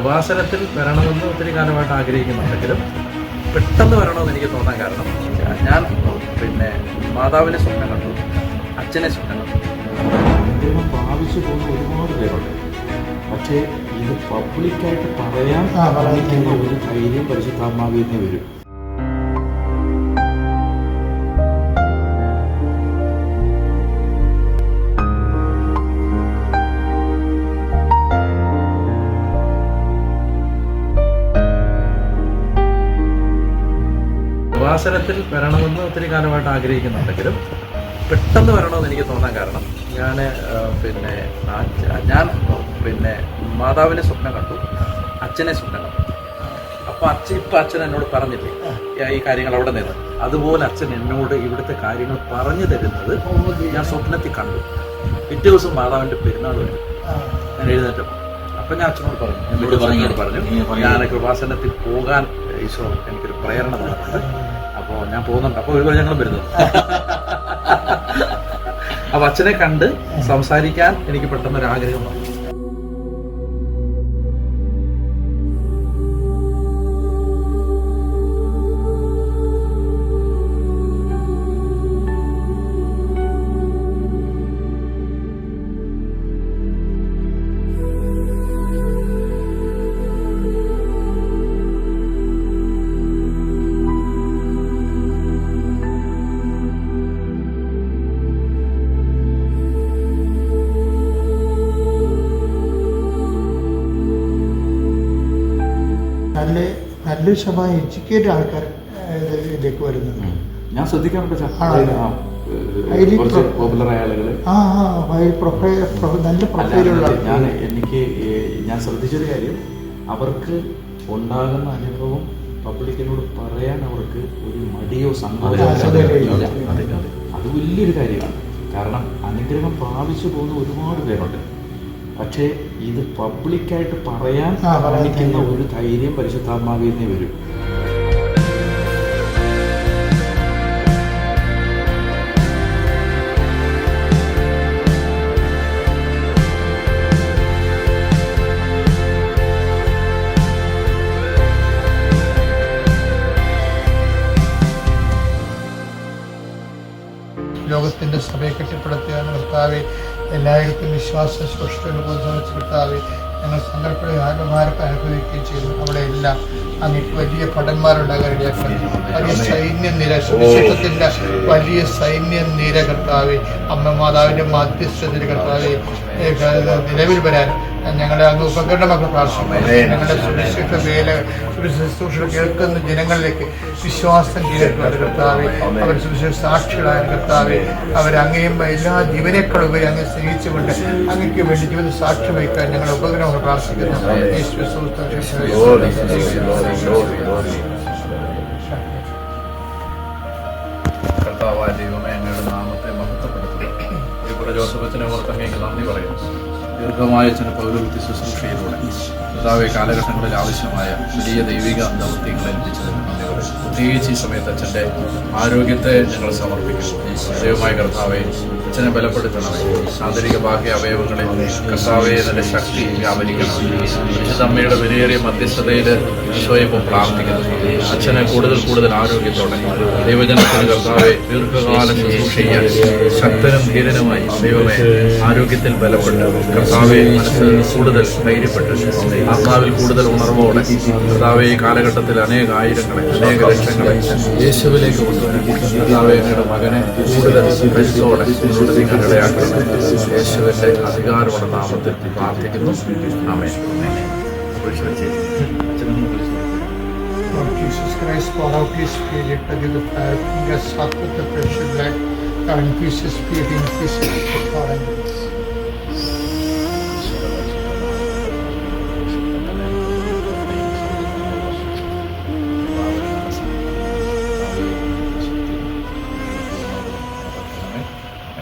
ഉപാസനത്തിൽ വരണമെന്ന് ഒത്തിരി കാലമായിട്ട് ആഗ്രഹിക്കുന്നുണ്ടെങ്കിലും പെട്ടെന്ന് വരണമെന്ന് എനിക്ക് തോന്നാൻ കാരണം ഞാൻ പിന്നെ മാതാവിനെ സ്വപ്നം കണ്ടു അച്ഛനെ സ്വപ്നം കണ്ടു. അദ്ദേഹം ഭാവിച്ചു പോകുന്ന ഒരുപാട് പേരുണ്ട്. പക്ഷേ ഇത് പബ്ലിക്കായിട്ട് പറയാൻ ഒരു ധൈര്യം പരിശുദ്ധാത്മാവിൽ നിന്ന് വരും. ഉപാസനത്തിൽ വരണമെന്ന് ഒത്തിരി കാലമായിട്ട് ആഗ്രഹിക്കുന്നുണ്ടെങ്കിലും പെട്ടെന്ന് വരണമെന്ന് എനിക്ക് തോന്നാൻ കാരണം ഞാൻ പിന്നെ ഞാൻ പിന്നെ മാതാവിനെ സ്വപ്നം കണ്ടു അച്ഛനെ സ്വപ്നം കണ്ടു. അപ്പോൾ അച്ഛൻ ഇപ്പം അച്ഛൻ എന്നോട് പറഞ്ഞില്ലേ ഈ- കാര്യങ്ങൾ അവിടെ നിന്ന് അതുപോലെ അച്ഛൻ എന്നോട് ഇവിടുത്തെ കാര്യങ്ങൾ പറഞ്ഞു തരുന്നത് ഞാൻ സ്വപ്നത്തിൽ കണ്ടു. പിറ്റേ ദിവസം മാതാവിന്റെ പെരുന്നാൾ വരും. ഞാൻ എഴുന്നേറ്റപ്പോൾ അപ്പം ഞാൻ അച്ഛനോട് പറഞ്ഞു ഞാൻ പറഞ്ഞു. ഞാൻ കൃപാസനത്തിൽ പോകാൻ ഈശോ എനിക്കൊരു പ്രേരണ തന്നിട്ടുണ്ട്. അപ്പോൾ ഞാൻ പോകുന്നുണ്ട്. അപ്പോൾ ഒരുപാട് ഞങ്ങളും വരുന്നു. അപ്പൊ അച്ഛനെ കണ്ട് സംസാരിക്കാൻ എനിക്ക് പെട്ടെന്ന് ഒരു ആഗ്രഹം വന്നു. നല്ല നല്ലൊരു ശതമാനം എഡ്യൂക്കേറ്റഡ് ആൾക്കാർ ഇതിലേക്ക് വരുന്നുണ്ട് ഞാൻ ശ്രദ്ധിക്കാറുണ്ട് നല്ല പ്രൊഫൈലുള്ള ഞാൻ എനിക്ക് ഞാൻ ശ്രദ്ധിച്ചൊരു കാര്യം. അവർക്ക് ഉണ്ടാകുന്ന അനുഭവം പബ്ലിക്കിനോട് പറയാൻ അവർക്ക് ഒരു മടിയോ സങ്കോചമോ. അത് വലിയൊരു കാര്യമാണ്. കാരണം അനുഗ്രഹം പ്രാപിച്ചു പോകുന്ന ഒരുപാട് പേരുണ്ട്. പക്ഷേ ഇത് പബ്ലിക്കായിട്ട് പറയാൻ കാണിക്കുന്ന ഒരു ധൈര്യം പരിശുദ്ധാത്മാവിൽ നിന്ന് വരും. ലോകത്തിന്റെ സഭയെ കെട്ടിപ്പടുത്തിയ കർത്താവെ എല്ലായിടത്തും വിശ്വാസ സൃഷ്ടി ബോധവെച്ച് കർത്താവെ ഞങ്ങൾ സങ്കല്പയുടെ ആത്മഭാരത്തെ അനുഭവിക്കുകയും ചെയ്യുന്നു. അവിടെ എല്ലാം അങ്ങേക്ക് വലിയ ഭടന്മാരുണ്ടാകാൻ ഇടയാക്കണം വലിയ സൈന്യ നിര സുവിശേഷത്തിന്റെ വലിയ സൈന്യ നിര കർത്താവെ അമ്മ മാതാവിന്റെ മധ്യസ്ഥതയിൽ കർത്താവെ നിലവിൽ വരാൻ ഞങ്ങളെ അങ്ങ് ഉപകരണമൊക്കെ പ്രാർത്ഥിക്കുന്നു. ഞങ്ങളുടെ സുരക്ഷിത വേല ശുശ്രൂഷ കേൾക്കുന്ന ജനങ്ങളിലേക്ക് വിശ്വാസം ചെയ്തിട്ടുണ്ട് കർത്താവെ അവർ സുവിശേഷ സാക്ഷികളായ കർത്താവെ അവരങ്ങയും എല്ലാ ജീവനേക്കാളും ഉപരി അങ്ങ് സ്നേഹിച്ചുകൊണ്ട് അങ്ങയ്ക്ക് വേണ്ടി ജീവിത സാക്ഷ്യം വഹിക്കാൻ ഞങ്ങളുടെ ഉപകരണമൊക്കെ പ്രാർത്ഥിക്കുന്നു. യേശു. കർത്താവായ ദൈവമേ അങ്ങയുടെ നാമത്തെ മഹത്വപ്പെടുത്തുക ഈ പ്രജോസഫത്തിനെ ഓർത്ത് അങ്ങേക്ക് നന്ദി പറയുന്നു. ദീർഘമായ ചില പൗരോഹിത്യ ശുശ്രൂഷയിലൂടെ. കർത്താവെ കാലഘട്ടങ്ങളിൽ ആവശ്യമായ വലിയ ദൈവിക ദൗത്യങ്ങൾ പറയുന്നു പ്രത്യേകിച്ച് ഈ സമയത്ത് അച്ഛന്റെ ആരോഗ്യത്തെ ഞങ്ങൾ സമർപ്പിക്കുന്നു. ദൈവമായ കർത്താവെ അച്ഛനെ ബലപ്പെടുത്തണമേ. ആന്തരിക ബാഹ്യ അവയവങ്ങളിൽ കർത്താവെ അതിന്റെ ശക്തി വ്യാപരിക്കണം. അമ്മയുടെ വിലയേറിയ മധ്യസ്ഥതയിൽ സ്വയം പ്രാർത്ഥിക്കുന്നു. അച്ഛനെ കൂടുതൽ കൂടുതൽ ആരോഗ്യത്തോടെ ദൈവജനത്തിന് കർത്താവെ ദീർഘകാലം ശുശ്രൂഷ ശക്തനും ധീരനുമായി ദൈവമേ ആരോഗ്യത്തിൽ ബലപ്പെട്ട് കർത്താവെ മനസ്സ് കൂടുതൽ ധൈര്യപ്പെട്ട് ആത്മാവിൽ കൂടുതൽ ഉണർവോടെ കർത്താവെ ഈ കാലഘട്ടത്തിൽ അനേക ആയിരങ്ങളെ അനേക ലക്ഷങ്ങളെ യേശുവിലേക്ക് കൊണ്ടുവരാൻ കർത്താവെ അങ്ങയുടെ മകനെ കൂടുതൽ കരുത്തോടെ മുന്നോട്ട് ഇടയാക്കണം യേശുവിന്റെ അധികാരമുള്ള നാമത്തിൽ പ്രാർത്ഥിക്കുന്നു. ആമേ Lord Jesus Christ, pour out His Spirit give the fire, us up with the precious light, and peace, Spirit, His Spirit,